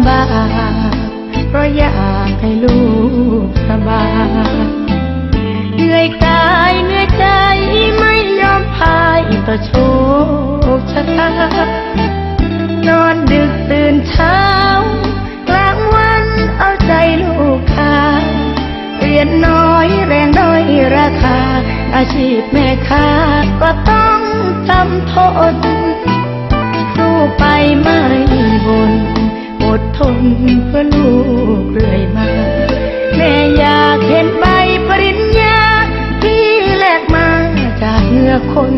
ำบากเพราะอยากให้ลูกสบายเหนื่อยกายเหนื่อยใจไม่ยอมพายต่อโชคชะตานอนดึกตื่นเช้ากลางวันเอาใจลูกค้าเรียนน้อยแรงด้อยราคา อาชีพแม่ค้าก็ต้องจำทนสู้ไปไม่บนอ ดทนเพื่อลูกเรื่อยมา แม่อยากเห็นใบปริญญาที่แลกมาจากเหงื่อคน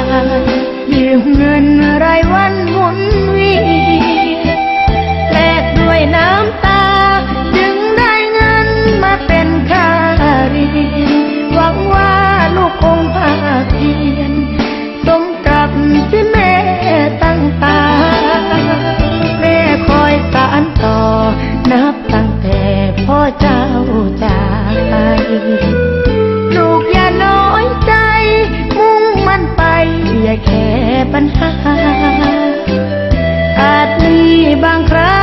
ายยืมเงินรายวันหมุนเวียนแลกด้วยน้ำตา จึงได้เงินมาเป็นค่าเรียนหวังว่าลูกคงภาคเพียน สมกับที่แม่ตั้งตา แม่คอยสานต่อ นับตั้งแต่พ่อเจ้าจากไป แค่ปัญหา อาจมีบางครั้ง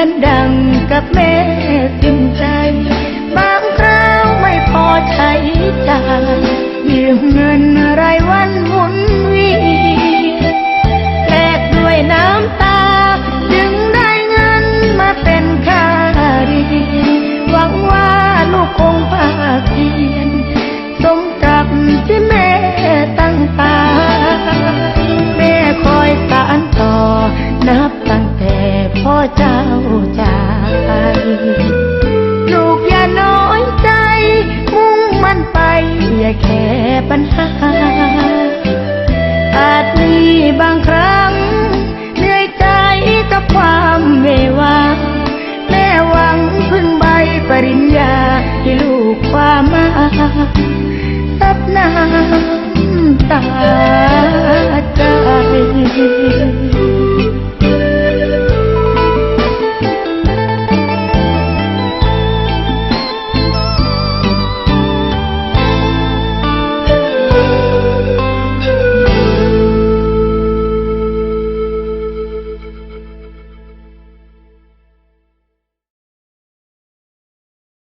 มือนดังกับแม่สิ้นใจ บางคราวไม่พอใช้จ่ายยืมเงินรายวันหมุน